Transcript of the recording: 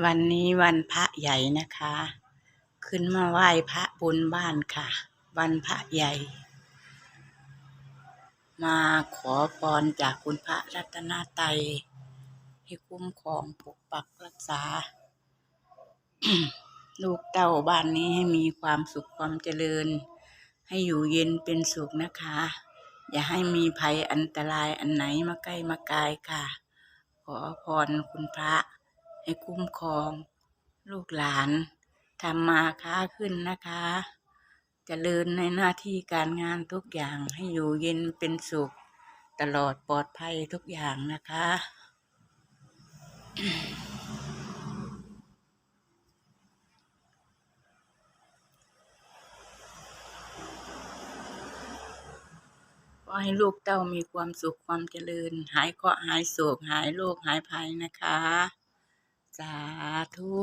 วันนี้วันพระใหญ่นะคะ ขึ้นมาไหว้พระบนบ้านค่ะ วันพระใหญ่ มาขอพรจากคุณพระรัตนตรัยให้คุ้มครองปกปักรักษา ลูกเต้าบ้านนี้ให้มีความสุขความเจริญ ให้อยู่เย็นเป็นสุขนะคะ อย่าให้มีภัยอันตรายอันไหนมาใกล้มากายค่ะ ขอพรคุณพระ ให้คุ้มครอง ลูกหลานทำมาค้าขึ้นนะคะจเจริญในหน้าที่การงานทุกอย่างให้อยู่เย็นเป็นสุข ตลอดปลอดภัยทุกอย่างนะคะ ขอให้ลูกเต้ามีความสุขความเจริญ หายเคราะห์หายโศกหายโรคหายภัยนะคะ สาธุ